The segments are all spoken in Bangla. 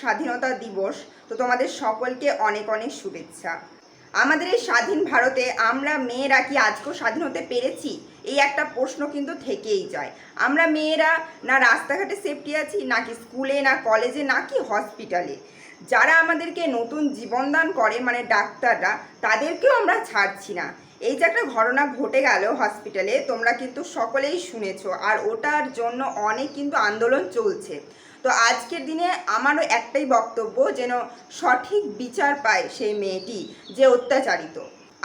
স্বাধীনতা দিবস, তো তোমাদের সকলকে অনেক অনেক শুভেচ্ছা। আমাদের এই স্বাধীন ভারতে আমরা মেয়েরা কি আজকেও স্বাধীন হতে পেরেছি? এই একটা প্রশ্ন কিন্তু থেকেই যায়। আমরা মেয়েরা না রাস্তাঘাটে সেফটি আছি, নাকি স্কুলে, না কলেজে নাকি হসপিটালে যারা আমাদেরকে নতুন জীবনদান করে মানে ডাক্তাররা, তাদেরকেও আমরা ছাড়ছি না। এই যে একটা ঘটনা ঘটে গেল হসপিটালে তোমরা কিন্তু সকলেই শুনেছো, আর ওটার জন্য অনেক কিন্তু আন্দোলন চলছে। তো আজকের দিনে আমারও একটাই বক্তব্য যেন সঠিক বিচার পায় সেই মেয়েটি যে অত্যাচারিত।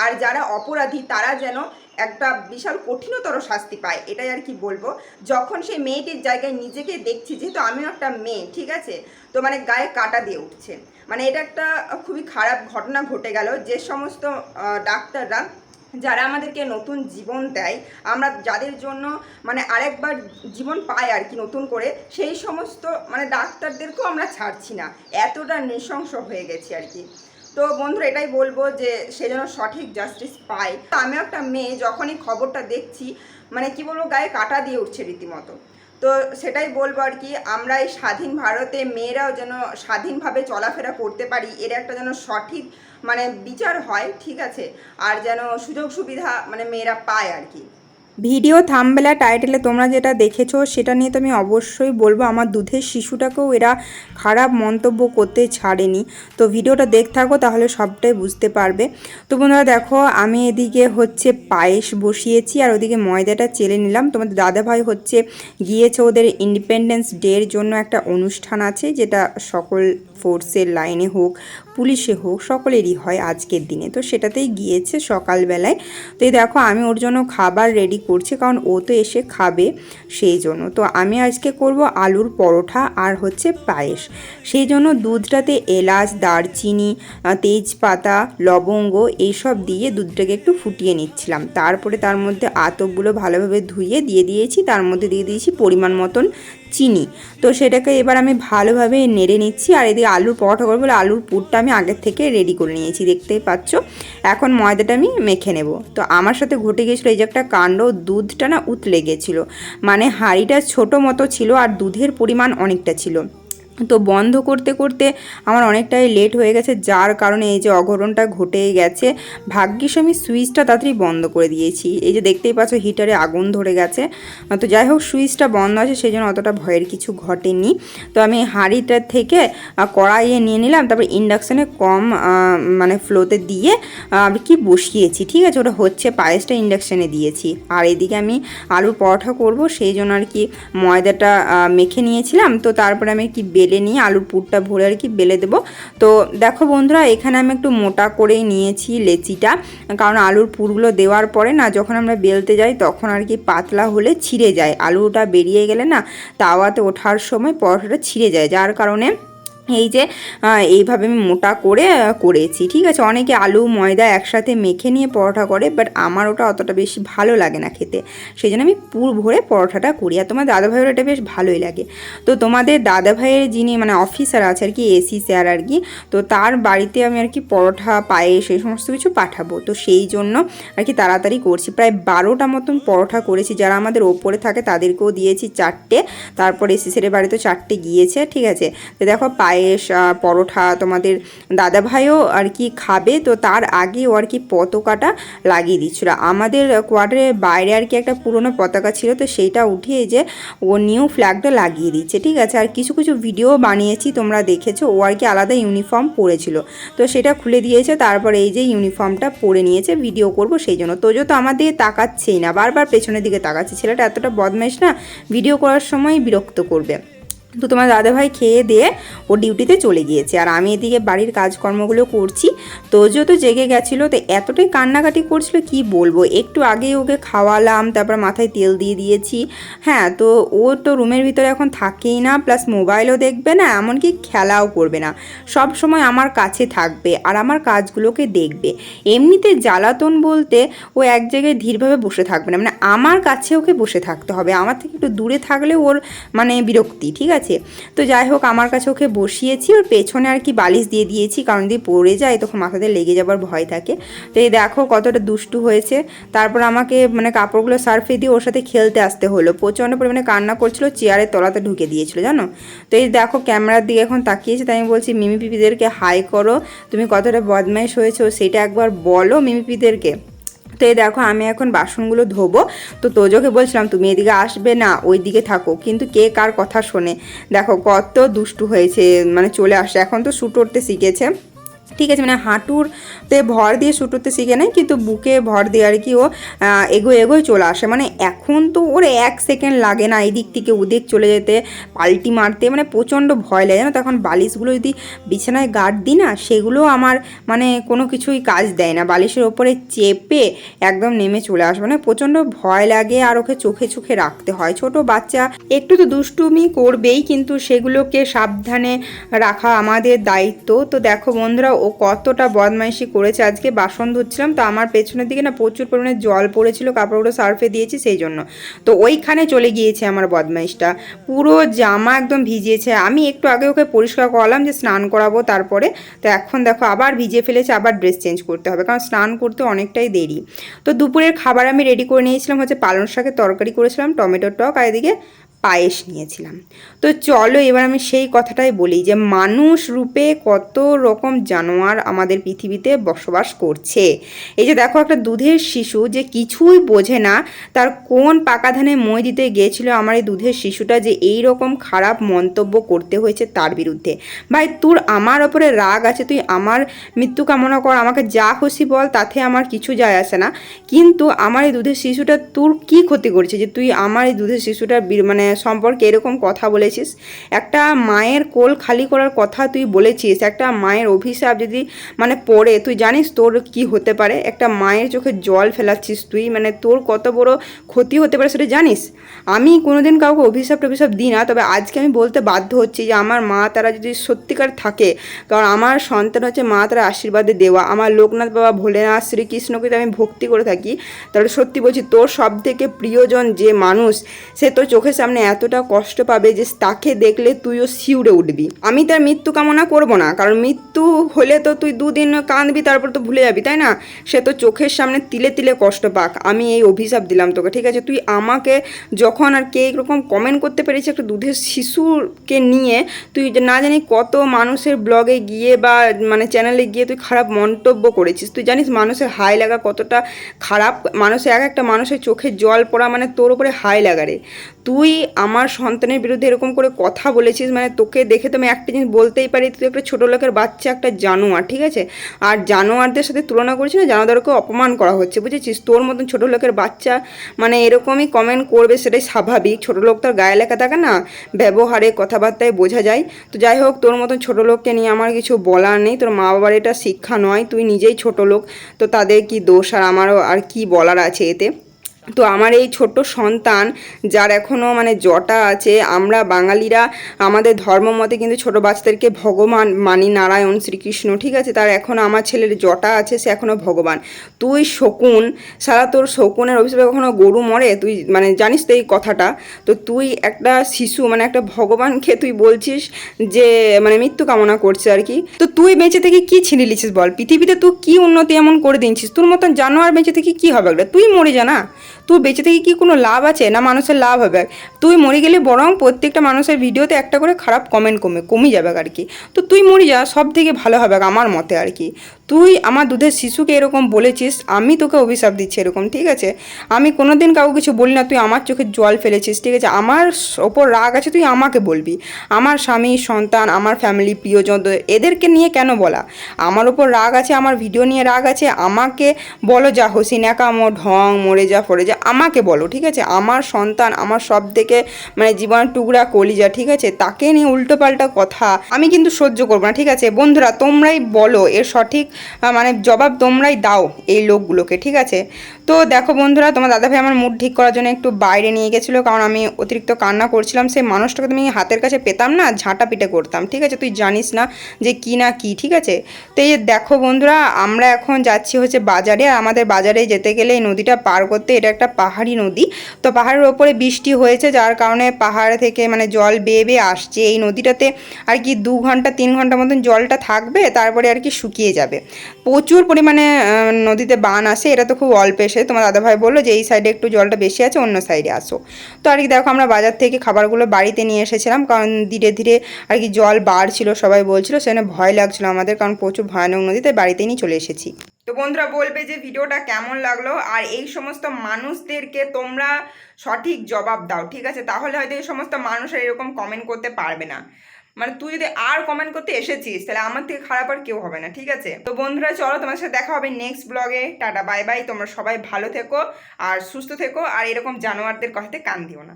আর যারা অপরাধী তারা যেন একটা বিশাল কঠিনতর শাস্তি পায়, এটাই আর কি বলব। যখন সেই মেয়েটির জায়গায় নিজেকে দেখছি, যেহেতু আমিও একটা মেয়ে, ঠিক আছে? তো মানে গায়ে কাটা দিয়ে উঠছে। মানে এটা একটা খুবই খারাপ ঘটনা ঘটে গেল। যে সমস্ত ডাক্তাররা যারা আমাদেরকে নতুন জীবন দেয়, আমরা যাদের জন্য মানে আরেকবার জীবন পাই আর কি নতুন করে, সেই সমস্ত মানে ডাক্তারদেরকেও আমরা ছাড়ছি না। এতটা নৃশংস হয়ে গেছি আর কি। তো বন্ধুরা, এটাই বলব যে সে যেন সঠিক জাস্টিস পায়। আমি একটা মেয়ে, যখনই খবরটা দেখছি মানে কি বলব, গায়ে কাটা দিয়ে উঠছে রীতিমতো। তো সেটাই বলব আর কি, আমরা এই স্বাধীন ভারতে মেয়েরাও যেন স্বাধীনভাবে চলাফেরা করতে পারি, এর একটা যেন সঠিক মানে বিচার হয়, ঠিক আছে? আর যেন সুযোগ সুবিধা মানে মেয়েরা পায় আর কি। ভিডিও থামবেলা টাইটেলে তোমরা যেটা দেখেছ, সেটা নিয়ে তো আমি অবশ্যই বলব, আমার দুধের শিশুটাকেও এরা খারাপ মন্তব্য করতে ছাড়েনি। তো ভিডিওটা দেখ থাকো, তাহলে সবটাই বুঝতে পারবে। তো বন্ধুরা দেখো, আমি এদিকে হচ্ছে পায়েস বসিয়েছি, আর ওদিকে ময়দাটা চেলে নিলাম। তোমাদের দাদাভাই হচ্ছে গিয়েছে ওদের ইন্ডিপেন্ডেন্স ডের জন্য একটা অনুষ্ঠান আছে, যেটা সকল ফোর্সের লাইনে হোক পুলিশে হোক, সকলেরই হয় আজকের দিনে। তো সেটাতেই গিয়েছে সকালবেলায়। তো এই দেখো, আমি ওর জন্য খাবার রেডি করছি, কারণ ও তো এসে খাবে সেই জন্য। তো আমি আজকে করব আলুর পরোঠা আর হচ্ছে পায়েস। সেই জন্য দুধটাতে এলাচ, দারচিনি তেজপাতা, লবঙ্গ এইসব দিয়ে দুধটাকে একটু ফুটিয়ে নিচ্ছিলাম। তারপরে তার মধ্যে আতপগুলো ভালোভাবে ধুয়ে দিয়ে দিয়েছি। তার মধ্যে দিয়ে দিয়েছি পরিমাণ মতন চিনি। তো সেটাকে এবার আমি ভালোভাবে নেড়ে নিচ্ছি আর এদিকে আলুর পরোটা করব বলে আলুর পুরটা আমি আগের থেকে রেডি করে নিয়েছি, দেখতেই পাচ্ছ। এখন ময়দাটা আমি মেখে নেব। তো আমার সাথে ঘটে গিয়েছিল এই যে একটা কাণ্ড, দুধটা না উতলে গেছিল। মানে হাঁড়িটা ছোট মতো ছিল আর দুধের পরিমাণ অনেকটা ছিল। তো বন্ধ করতে করতে আমার অনেকটাই লেট হয়ে গেছে, যার কারণে এই যে অঘটনটা ঘটে গেছে, ভাগ্যিস আমি সুইচটা তাড়াতাড়ি বন্ধ করে দিয়েছি। এই যে দেখতেই পাচ্ছ হিটারে আগুন ধরে গেছে। তো যাই হোক, সুইচটা বন্ধ আছে, সেই জন্য অতটা ভয়ের কিছু ঘটেনি। তো আমি হাঁড়িটার থেকে কড়াইয়ে নিয়ে নিলাম, তারপর ইন্ডাকশানে কম মানে ফ্লোতে দিয়ে আমি কি বসিয়েছি, ঠিক আছে? ওটা হচ্ছে পায়েসটা ইন্ডাকশানে দিয়েছি। আর এদিকে আমি আলুর পরোঠা করব, সেই জন্য আর কি ময়দাটা মেখে নিয়েছিলাম। তো তারপরে আমি কি বেলে নিয়ে আলুর পুরটা ভরে আর কি বেলে দেবো। তো দেখো বন্ধুরা, এখানে আমি একটু মোটা করেই নিয়েছি লেচিটা, কারণ আলুর পুরগুলো দেওয়ার পরে না, যখন আমরা বেলতে যাই তখন আর কি পাতলা হলে ছিঁড়ে যায়। আলুটা বেরিয়ে গেলে না, তাওয়াতে ওঠার সময় পরোটাটা ছিঁড়ে যায়, যার কারণে এই যে এইভাবে আমি মোটা করে করেছি, ঠিক আছে? অনেকে আলু, ময়দা একসাথে মেখে নিয়ে পরোটা করে বাট আমার ওটা অতটা বেশি ভালো লাগে না খেতে। সেই জন্য আমি পুর ভরে পরোটাটা করি। আর তোমার দাদাভাইয়ের এটা বেশ ভালোই লাগে। তো তোমাদের দাদাভাইয়ের যিনি মানে অফিসার আছে আর কি এসি স্যার আর কি, তো তার বাড়িতে আমি আর কি পরোটা, পায়েস এই সমস্ত কিছু পাঠাবো। তো সেই জন্য আর কি তাড়াতাড়ি করছি। প্রায় বারোটা মতন পরোটা করেছি। যারা আমাদের ওপরে থাকে তাদেরকেও দিয়েছি চারটে। তারপর এসি স্যারের বাড়িতে চারটে গিয়েছে, ঠিক আছে? তো দেখো পায়েস পরোটা তোমাদের দাদাভাইও আর কি খাবে, তো তার আগে ও আর কি পতাকাটা লাগিয়ে দিচ্ছিল। আমাদের কোয়ার্টারের বাইরে আর কি একটা পুরনো পতাকা ছিল, তো সেইটা উঠিয়ে যে ও নিউ ফ্ল্যাগটা লাগিয়ে দিচ্ছে, ঠিক আছে? আর কিছু কিছু ভিডিও বানিয়েছি, তোমরা দেখেছ, ও আর কি আলাদা ইউনিফর্ম পরেছিল। তো সেটা খুলে দিয়েছে, তারপর এই যে ইউনিফর্মটা পরে নিয়েছে, ভিডিও করব সেই জন্য। তোজো তো আমার দিকে তাকাচ্ছেই না, বারবার পেছনের দিকে তাকাচ্ছে, ছেলেটা এতটা বদমাইশ না, ভিডিও করার সময় বিরক্ত করবে। তো তোমার দাদাভাই খেয়ে দিয়ে ও ডিউটিতে চলে গিয়েছে। আর আমি এদিকে বাড়ির কাজকর্মগুলো করছি। তোজো তো জেগে গেছিল, তো এতটাই কান্নাকাটি করছিল, কি বলব? একটু আগেই ওকে খাওয়ালাম, তারপর মাথায় তেল দিয়ে দিয়েছি। হ্যাঁ তো ও তো রুমের ভিতরে এখন থাকেই না, প্লাস মোবাইলও দেখবে না, এমনকি খেলাও করবে না। সব সময় আমার কাছে থাকবে আর আমার কাজগুলোকে দেখবে। এমনিতে জ্বালাতন বলতে ও এক জায়গায় ধীরভাবে বসে থাকবে না। মানে আমার কাছে ওকে বসে থাকতে হবে। আমার থেকে একটু দূরে থাকলে ওর মানে বিরক্তি, ঠিক আছে? তো যাই হোক, আমার কাছে ওকে বসিয়েছি, ওর পেছনে আর কি বালিশ দিয়ে দিয়েছি, কারণ দিয়ে পড়ে যায় তখন মাথাতে লেগে যাবার ভয় থাকে। তো এই দেখো কতটা দুষ্টু হয়েছে। তারপর আমাকে মানে কাপড়গুলো সার্ফে দিয়ে ওর সাথে খেলতে আসতে হলো। প্রচণ্ড পরিমাণে কান্না করছিল, চেয়ারের তলাতে ঢুকে দিয়েছিল, জানো? তো এই দেখো ক্যামেরার দিকে এখন তাকিয়েছে তাই আমি বলছি, মিমি পিপিদেরকে হাই করো। তুমি কতটা বদমাইশ হয়েছো, সেটা একবার বলো মিমি পিপিদেরকে। তো এই দেখো আমি এখন বাসনগুলো ধোবো। তো তোজোকে বলছিলাম, তুমি এদিকে আসবে না ওই দিকে থাকো। কিন্তু কে কার কথা শোনে? দেখো কত দুষ্টু হয়েছে মানে চলে আসে এখন তো শুট করতে শিখেছে। ঠিক আছে মানে হাঁটুরতে ভর দিয়ে শুটুতে শিখে নেয় কিন্তু বুকে ভর দিয়ে আর কি ও আহ, এগোয় এগোয় চলে আসে। মানে এখন তো ওর এক সেকেন্ড লাগে না এদিক থেকে ওদিক চলে যেতে পাল্টি মারতে মানে প্রচণ্ড ভয় লাগে। জানো তখন বালিশগুলো যদি বিছানায় গার্ড দিই না সেগুলো আমার মানে কোনো কিছুই কাজ দেয় না। বালিশের ওপরে চেপে একদম নেমে চলে আসে। মানে প্রচণ্ড ভয় লাগে আর ওকে চোখে চোখে রাখতে হয়। ছোট বাচ্চা একটু তো দুষ্টুমি করবেই কিন্তু সেগুলোকে সাবধানে রাখা আমাদের দায়িত্ব। তো দেখো বন্ধুরা ও কতটা বদমাইশি করেছে। আজকে বাসন ধুচ্ছিলাম, তো আমার পেছনের দিকে না প্রচুর পরিমাণে জল পড়েছিল, কাপড়গুলো সার্ফে দিয়েছি সেই জন্য। তো ওইখানে চলে গিয়েছে আমার বদমাইশটা। পুরো জামা একদম ভিজিয়েছে। আমি একটু আগে ওকে পরিষ্কার করলাম যে স্নান করাবো তারপরে। তো এখন দেখো, আবার ভিজিয়ে ফেলেছে, আবার ড্রেস চেঞ্জ করতে হবে, কারণ স্নান করতে অনেকটাই দেরি। তো দুপুরের খাবার আমি রেডি করে নিয়েছিলাম, হচ্ছে পালং শাকের তরকারি করেছিলাম, টমেটোর টক, আর এদিকে পায়েস নিয়েছিলাম। তো চলো এবার আমি সেই কথাটাই বলি যে মানুষ রূপে কত রকম জানোয়ার আমাদের পৃথিবীতে বসবাস করছে। এই যে দেখো একটা দুধের শিশু যে কিছুই বোঝে না, তার কোন পাকা ধানে মই দিতে গিয়েছিল আমার এই দুধের শিশুটা যে এই রকম খারাপ মন্তব্য করতে হয়েছে তার বিরুদ্ধে। ভাই, তোর আমার ওপরে রাগ আছে, তুই আমার মৃত্যু কামনা কর, আমাকে যা খুশি বল, তাতে আমার কিছু যায় আসে না। কিন্তু আমার এই দুধের শিশুটা তোর কি ক্ষতি করেছে যে তুই আমার এই দুধের শিশুটার মানে সম্পর্কে এরকম কথা বলেছিস। একটা মায়ের কোল খালি করার কথা তুই বলেছিস, একটা মায়ের অভিশাপ যদি মানে পড়ে, তুই জানিস তোর কি হতে পারে? একটা মায়ের চোখে জল ফেলাচ্ছিস তুই মানে তোর কত বড় ক্ষতি হতে পারে সেটা জানিস? আমি কোনোদিন কাউকে অভিশাপ টভিশাপ দিই না, তবে আজকে আমি বলতে বাধ্য হচ্ছি যে আমার মা তারা যদি সত্যিকার থাকে, কারণ আমার সন্তান হচ্ছে মা তারা আশীর্বাদে দেওয়া। আমার লোকনাথ বাবা, ভোলেনাথ, শ্রীকৃষ্ণকে যদি আমি ভক্তি করে থাকি, তাহলে সত্যি বলছি তোর সব থেকে প্রিয়জন যে মানুষ, সে তোর চোখের সামনে এতটা কষ্ট পাবে যে তাকে দেখলে তুইও শিউরে উঠবি। আমি তার মৃত্যু কামনা করব না, কারণ মৃত্যু হলে তো তুই দুদিন কাঁদবি, তারপর তো ভুলে যাবি, তাই না? সে তো চোখের সামনে তিলে তিলে কষ্ট পাক, আমি এই অভিশাপ দিলাম তোকে, ঠিক আছে? তুই আমাকে যখন আর কে এরকম কমেন্ট করতে পেরেছি একটা দুধের শিশুকে নিয়ে, তুই না জানি কত মানুষের ব্লগে গিয়ে বা মানে চ্যানেলে গিয়ে তুই খারাপ মন্তব্য করেছিস। তুই জানিস মানুষের হাই লাগা কতটা খারাপ, মানুষের এক একটা মানুষের চোখে জল পড়া মানে তোর উপরে হাই লাগারে তুই আমার সন্তানের বিরুদ্ধে এরকম করে কথা বলেছিস মানে তোকে দেখে তো আমি একটা জিনিস বলতেই পারি, তুই একটা ছোটো লোকের বাচ্চা, একটা জানোয়ার, ঠিক আছে? আর জানোয়ারদের সাথে তুলনা করছিস না জানোয়ারকে অপমান করা হচ্ছে, বুঝেছিস? তোর মতন ছোটো লোকের বাচ্চা মানে এরকমই কমেন্ট করবে সেটাই স্বাভাবিক, ছোটো লোক তার গায়ে লেখা থাকে না, ব্যবহারে কথাবার্তায় বোঝা যায়। তো যাই হোক, তোর মতন ছোটো লোককে নিয়ে আমার কিছু বলার নেই, তোর মা বাবার এটা শিক্ষা নয়, তুই নিজেই ছোটো লোক, তো তাদের কি দোষ আর আমারও আর কি বলার আছে এতে? তো আমার এই ছোট্ট সন্তান, যার এখনও মানে জটা আছে, আমরা বাঙালিরা আমাদের ধর্ম মতে কিন্তু ছোট বাচ্চাদেরকে ভগবান মানি নারায়ণ শ্রীকৃষ্ণ, ঠিক আছে? তার এখনও আমার ছেলের জটা আছে, সে এখনও ভগবান। তুই শকুন, সারা তোর শকুনের অভিশাপে কখনো গরু মরে? তুই মানে জানিস তো এই কথাটা? তো তুই একটা শিশু মানে একটা ভগবানকে তুই বলছিস যে মানে মৃত্যু কামনা করছে আর কি। তো তুই বেঁচে থেকে কি ছিনে লিছিস বল? পৃথিবীতে তুই কি উন্নতি এমন করে দিচ্ছিস তোর মতন জানোয়ার বেঁচে থেকে কি হবে? তুই মরে যা না। তুই বেঁচে থেকে কি কোনো লাভ আছে? না মানুষের লাভ হবে? তুই মরে গেলে বরং প্রত্যেকটা মানুষের ভিডিওতে একটা করে খারাপ কমেন্ট কমে কমে যাবে আর কি। তো তুই মরে যা সব থেকে ভালো হবে আমার মতে আর কি। তুই আমার দুধের শিশুকে এরকম বলেছিস, আমি তোকে অভিশাপ দিচ্ছি এরকম, ঠিক আছে? আমি কোনো দিন কাউকে কিছু বলি না, তুই আমার চোখে জল ফেলেছিস, ঠিক আছে? আমার ওপর রাগ আছে, তুই আমাকে বলবি। আমার স্বামী, সন্তান, আমার ফ্যামিলি প্রিয়জন এদেরকে নিয়ে কেন বলা? আমার ওপর রাগ আছে, আমার ভিডিও নিয়ে রাগ আছে, আমাকে বলো যা হসি ন্যাকামো ঢং, মরে যা ফরে যা। আমাকে বলো, ঠিক আছে? আমার সন্তান, আমার সব থেকে মানে জীবন টুকরা কলিজা, ঠিক আছে? তাকে নিয়ে উল্টোপাল্টা কথা আমি কিন্তু সহ্য করব না, ঠিক আছে? বন্ধুরা, তোমরাই বলো, এর সঠিক মানে জবাব তোমরাই দাও এই লোকগুলোকে, ঠিক আছে? তো দেখো বন্ধুরা, তোমার দাদাভাই আমার মুড ঠিক করার জন্য একটু বাইরে নিয়ে গেছিল, কারণ আমি অতিরিক্ত কান্না করছিলাম। সেই মানুষটাকে তুমি হাতের কাছে পেতাম না, ঝাঁটা পিটে করতাম, ঠিক আছে? তুই জানিস না যে কি না কি, ঠিক আছে? তো এই দেখো বন্ধুরা, আমরা এখন যাচ্ছি হচ্ছে বাজারে, আর আমাদের বাজারে যেতে গেলে এই নদীটা পার করতে এটা একটা পাহাড়ি নদী। তো পাহাড়ের ওপরে বৃষ্টি হয়েছে, যার কারণে পাহাড় থেকে মানে জল বেয়ে বেয়ে আসছে। এই নদীটাতে আর কি দু ঘণ্টা, তিন ঘণ্টা মতন জলটা থাকবে, তারপরে আর কি শুকিয়ে যাবে। প্রচুর পরিমাণে নদীতে বান আসে, এটা তো খুব অল্প এসে তোমার দাদাভাই বলল যে এই সাইডে একটু জলটা বেশি আছে, অন্য সাইডে আসো। তো আর কি দেখো, আমরা বাজার থেকে খাবারগুলো বাড়িতে নিয়ে এসেছিলাম, কারণ ধীরে ধীরে আর কি জল বাড়ছিল, সবাই বলছিল সেখানে ভয় লাগছিল আমাদের, কারণ প্রচুর ভয়ানক নদী, তাই বাড়িতেই নিয়ে চলে এসেছি। তো বন্ধুরা, বলবে যে ভিডিওটা কেমন লাগল, আর এই সমস্ত মানুষদেরকে তোমরা সঠিক জবাব দাও, ঠিক আছে? তাহলে হয়তো এই সমস্ত মানুষের এরকম কমেন্ট করতে পারবে না। মানে তুই যদি আর কমেন্ট করতে এসেছিস, তাহলে আমার থেকে খারাপ আর কেউ হবে না, ঠিক আছে? তো বন্ধুরা, চলো তোমার সাথে দেখা হবে নেক্সট ব্লগে টাটা বাই বাই তোমরা সবাই ভালো থেকো আর সুস্থ থেকো। আর এরকম জানোয়ারদের কথাতে কান দিও না।